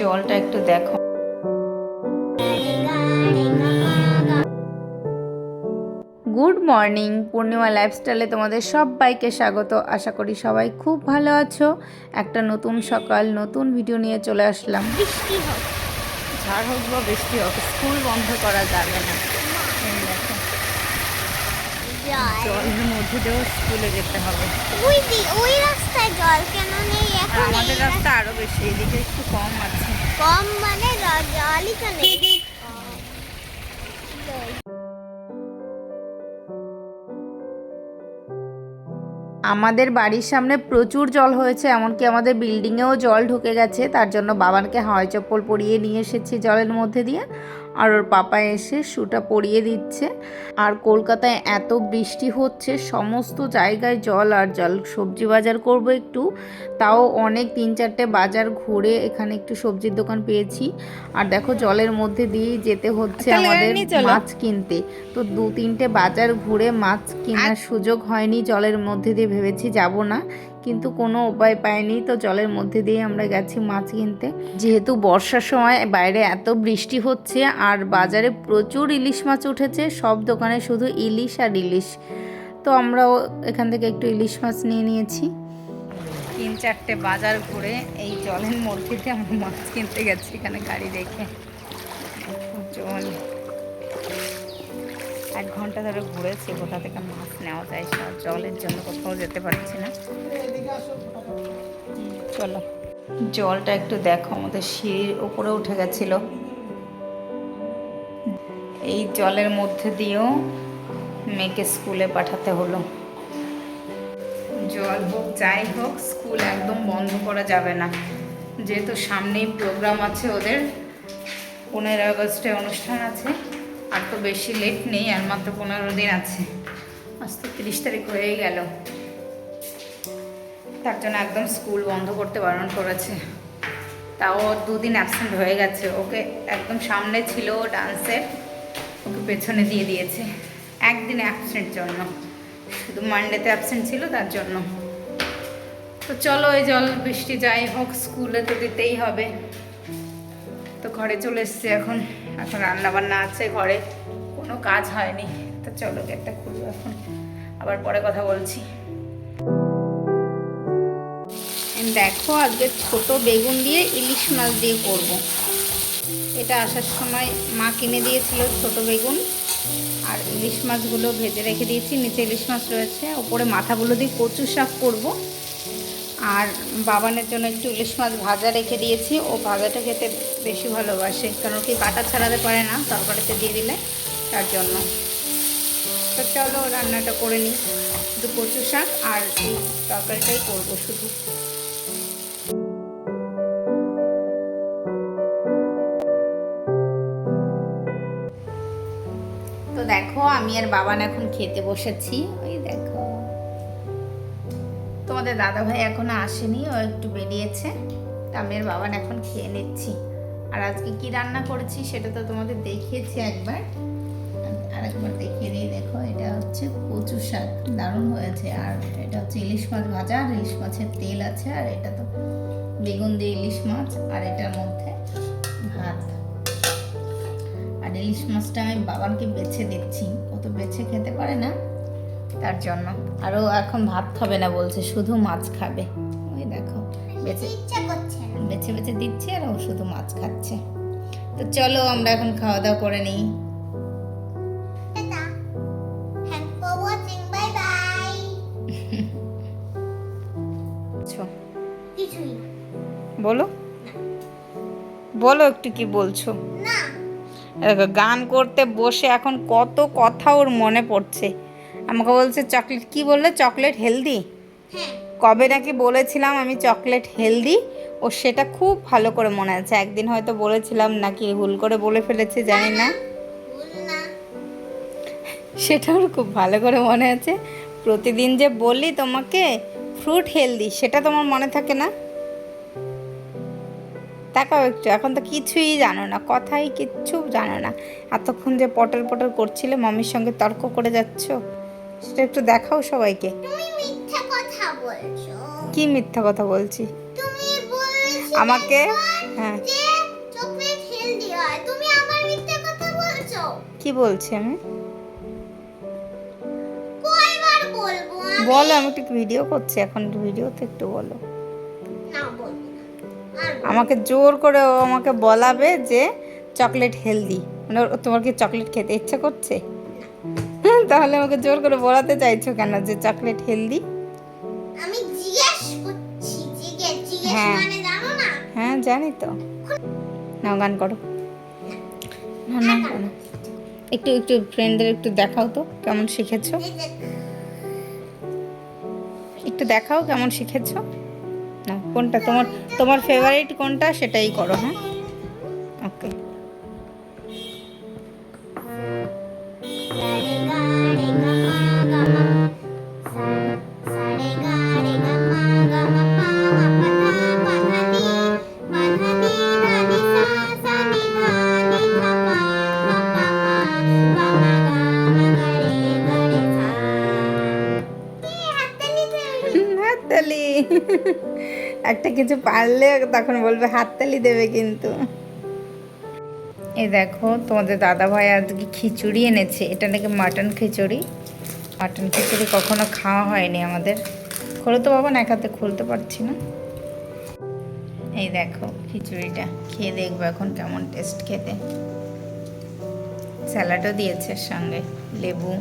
জলটা একটু দেখো। গুড মর্নিং পূর্ণিমা লাইফস্টাইলে তোমাদের সবাইকে স্বাগত। আশা করি সবাই খুব ভালো আছো। একটা নতুন সকাল, নতুন ভিডিও নিয়ে চলে আসলাম। বৃষ্টি হোক। ঝড় হোক বা বৃষ্টি হোক, স্কুল বন্ধ করা যাবে না। জলের মধ্যে দিয়েও স্কুলে যেতে হবে। ওই ওই রাস্তায় জল কেন নেই? এখন আমাদের রাস্তা আরও বেশি এদিকে একটু কম আছে। কম মানে জলই তো নেই। আমাদের বাড়ির সামনে প্রচুর জল হয়েছে এমনকি আমাদের বিল্ডিংয়েও জল ঢুকে গেছে। তার জন্য বাবানকে হাওয়াই চপ্পল পরিয়ে নিয়ে এসেছি জলের মধ্যে দিয়ে। আর ওর পাপা এসে শুটা পরিয়ে দিচ্ছে। আর কলকাতায় এত বৃষ্টি হচ্ছে সমস্ত জায়গায় জল আর জল। সবজি বাজার করব একটু তাও অনেক তিন চারটে বাজার ঘুরে এখানে একটু সবজির দোকান পেয়েছি। আর দেখো জলের মধ্যে দিয়েই যেতে হচ্ছে আমাদের মাছ কিনতে। তো দু তিনটে বাজার ঘুরে মাছ কেনার সুযোগ হয়নি জলের মধ্যে দিয়ে ভেবেছি যাব না। কিন্তু কোনো উপায় পাইনি। তো জলের মধ্যে দিয়ে আমরা গেছি মাছ কিনতে। যেহেতু বর্ষার সময় বাইরে এত বৃষ্টি হচ্ছে, আর বাজারে প্রচুর ইলিশ মাছ উঠেছে, সব দোকানে শুধু ইলিশ আর ইলিশ। তো আমরাও এখান থেকে একটু ইলিশ মাছ নিয়ে নিয়েছি। তিন চারটে বাজার ঘুরে এই জলের মধ্যে আমরা মাছ কিনতে গেছি, এখানে গাড়ি রেখে জল। এক ঘণ্টা ধরে ঘুরেছি, কোথা থেকে মাছ নেওয়া যায় জলের জন্য কোথাও যেতে পারছি না। চলো। জলটা একটু দেখো, আমাদের সিঁড়ির উপরে উঠে গেছিল। এই জলের মধ্যে দিয়েও মেয়েকে স্কুলে পাঠাতে হলো। জল হোক, যাই হোক, স্কুল একদম বন্ধ করা যাবে না। যেহেতু সামনেই প্রোগ্রাম আছে ওদের পনেরো আগস্টে অনুষ্ঠান আছে, আর তো বেশি লেট নেই, আর মাত্র পনেরো দিন আছে। আজ তো তিরিশ তারিখ হয়েই গেল। তার জন্য একদম স্কুল বন্ধ করতে বারণ করেছে। তাও দুদিন অ্যাবসেন্ট হয়ে গেছে। ওকে একদম সামনে ছিল ডান্সের ওকে পেছনে দিয়ে দিয়েছে। একদিন অ্যাবসেন্ট জন্য। শুধু মানডেতে অ্যাবসেন্ট ছিল তার জন্য। তো চলো এই জল বৃষ্টি যাই হোক, স্কুলে তো দিতেই হবে। তো ঘরে চলে এসছি এখন। এখন রান্না বান্না আছে ঘরে। কোনো কাজ হয়নি। তো চলো গেটটা খুলবো এখন। আবার পরে কথা বলছি। দেখো, আজকে ছোট বেগুন দিয়ে ইলিশ মাছ দিয়ে করব। এটা আসার সময় মা কিনে দিয়েছিল ছোট বেগুন। আর ইলিশ মাছগুলো ভেজে রেখে দিয়েছি। নিচে ইলিশ মাছ রয়েছে, ওপরে মাথাগুলো দিয়ে কচু শাক করব। আর বাবানের জন্য একটু ইলিশ মাছ ভাজা রেখে দিয়েছি। ও ভাজাটা খেতে বেশি ভালোবাসে, কারণ কি কাটা ছাড়াতে পারে না তরকারিতে দিয়ে দিলে তার জন্য। তো চলো রান্নাটা করে নিই। শুধু কচু শাক আর তরকারিটাই করব শুধু। তো দেখো, আমি আর বাবান এখন খেতে বসেছি। ওই দেখো। তোমাদের দাদা ভাই এখনও আসেনি, ও একটু বেরিয়েছে। তো আমি আর বাবান এখন খেয়ে নিচ্ছি। আর আজকে কি রান্না করেছি সেটা তো তোমাদের দেখিয়েছি একবার। আর একবার দেখিয়ে দিই, দেখো, এটা হচ্ছে কচু শাক। দারুণ হয়েছে। আর এটা হচ্ছে ইলিশ মাছ ভাজা, আর ইলিশ মাছের তেল আছে, আর এটা তো বেগুন দিয়ে ইলিশ মাছ, আর এটার মধ্যে ইলিশ মাছটা আমি বাবানকে বেছে দিচ্ছি ও তো বেছে খেতে পারে না। তার জন্য। আরও এখন ভাত খাবে না বলছে শুধু মাছ খাবে। ওই দেখো বেছে ইচ্ছা করছে না। বেছে বেছে দিচ্ছি আর ও শুধু মাছ খাচ্ছে। তো চলো আমরা এখন খাওয়া দাওয়া করে নিই। বলো। বলো একটু কি বলছো। গান করতে বসে এখন কত কথা ওর মনে পড়ছে। আমাকে বলছে চকলেট কি বললে? Chocolate healthy? হ্যাঁ। কবে নাকি বলেছিলাম আমি চকলেট হেলদি? ও সেটা খুব ভালো করে মনে আছে। একদিন হয়তো বলেছিলাম নাকি ভুল করে বলে ফেলেছে জানি না। সেটা ওর খুব ভালো করে মনে আছে। প্রতিদিন যে বললি তোমাকে ফ্রুট হেলদি সেটা তোমার মনে থাকে না? তাকাও একটু এখন তো কিছুই জানো না কথাই কিচ্ছু জানো না। এতক্ষণ যে পটল পটল করছিলে মামির সঙ্গে তর্ক করে যাচ্ছ সেটা একটু দেখাও সবাইকে। কি মিথ্যা কথা বলছি? আমাকে? হ্যাঁ। কি বলছি আমি? বলো আমি একটু ভিডিও করছি এখন ভিডিওতে একটু বলো। বলব। না। আমাকে জোর করে ও আমাকে বলাবে যে চকলেট হেলদি। মানে তোমার কি চকলেট খেতে ইচ্ছে করছে? তাহলে আমাকে জোর করে বলাতে চাইছো কেন যে চকলেট হেলদি? আমি জিজ্ঞেস করছি জিজ্ঞেস জিজ্ঞেস হ্যাঁ। মানে জানো না? হ্যাঁ জানি তো। নাও গান করো। না না করো। একটু একটু ফ্রেন্ডদের একটু দেখাও তো কেমন শিখেছো। একটু দেখাও কেমন শিখেছো। না কোনটা? তোমার তোমার ফেভারিট কোনটা? সেটাই করো হ্যাঁ? একটা কিছু পারলে তখন বলবে হাততালি দেবে কিন্তু। এই দেখো, তোমাদের দাদা ভাই আজকে খিচুড়ি এনেছে। এটা নাকি মাটন খিচুড়ি? মাটন খিচুড়ি কখনো খাওয়া হয়নি আমাদের। খোলো তো বাবা না এক হাতে খুলতে পারছি না। এই দেখো খিচুড়িটা, খেয়ে দেখব এখন কেমন টেস্ট খেতে। স্যালাডও দিয়েছে সঙ্গে, লেবু।